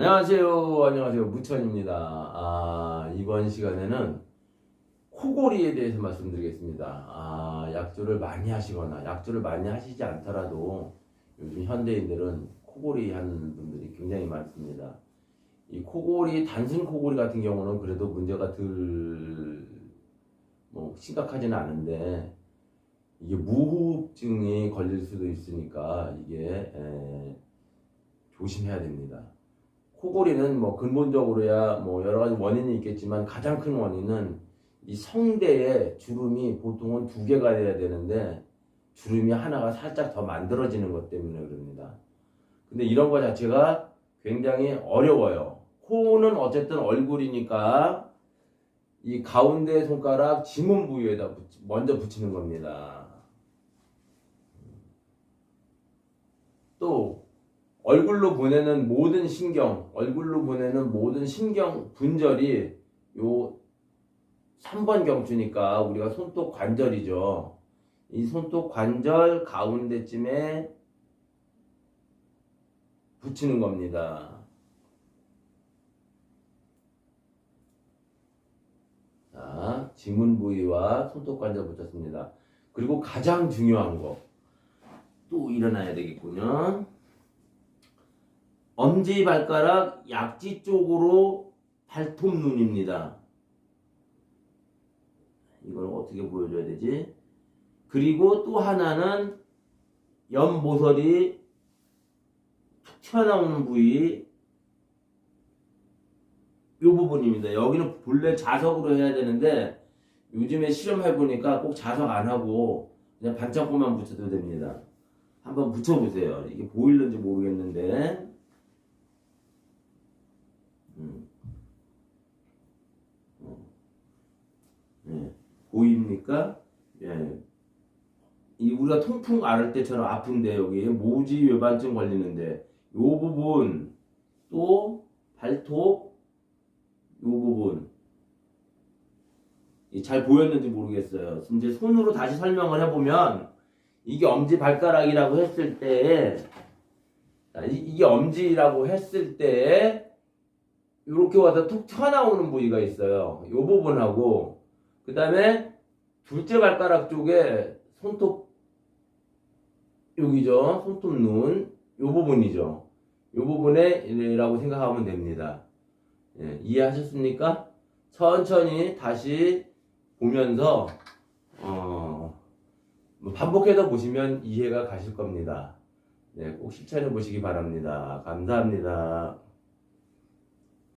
안녕하세요. 안녕하세요. 무천입니다. 아, 이번 시간에는 코골이에 대해서 말씀드리겠습니다. 아, 약조를 많이 하시거나 약조를 많이 하시지 않더라도 요즘 현대인들은 코골이 하는 분들이 굉장히 많습니다. 이 코골이, 단순 코골이 같은 경우는 그래도 문제가 덜, 뭐, 심각하지는 않은데, 이게 무호흡증이 걸릴 수도 있으니까 이게 에, 조심해야 됩니다. 코골이는 뭐 근본적으로야 뭐 여러 가지 원인이 있겠지만 가장 큰 원인은 이 성대에 주름이 보통은 두 개가 돼야 되는데 주름이 하나가 살짝 더 만들어지는 것 때문에 그럽니다. 근데 이런 거 자체가 굉장히 어려워요. 코는 어쨌든 얼굴이니까 이 가운데 손가락 지문 부위에다 먼저 붙이는 겁니다. 또 얼굴로 보내는 모든 신경, 얼굴로 보내는 모든 신경 분절이 요 3번 경추니까 우리가 손톱 관절이죠. 이 손톱 관절 가운데쯤에 붙이는 겁니다. 자, 지문 부위와 손톱 관절 붙였습니다. 그리고 가장 중요한 거. 또 일어나야 되겠군요. 엄지 발가락 약지 쪽으로 발톱 눈입니다. 이걸 어떻게 보여줘야 되지? 그리고 또 하나는 연모서리 툭 튀어나오는 부위 이 부분입니다. 여기는 본래 자석으로 해야 되는데 요즘에 실험해 보니까 꼭 자석 안 하고 그냥 반창고만 붙여도 됩니다. 한번 붙여보세요. 이게 보일는지 모르겠는데 음. 어. 예. 보입니까? 예. 이 우리가 통풍 앓을 때처럼 아픈데 여기 모지 외반증 걸리는데 요 부분 또 발톱 요 부분 이잘 보였는지 모르겠어요. 이제 손으로 다시 설명을 해보면 이게 엄지 발가락이라고 했을 때 자, 이- 이게 엄지라고 했을 때 이렇게 와서 툭 튀어나오는 부위가 있어요. 요 부분하고 그 다음에 둘째 발가락 쪽에 손톱 여기죠. 손톱 눈. 요 부분이죠. 요 부분에 라고 생각하면 됩니다. 예, 이해하셨습니까? 천천히 다시 보면서 어, 뭐 반복해서 보시면 이해가 가실 겁니다. 네, 꼭 실천해 보시기 바랍니다. 감사합니다.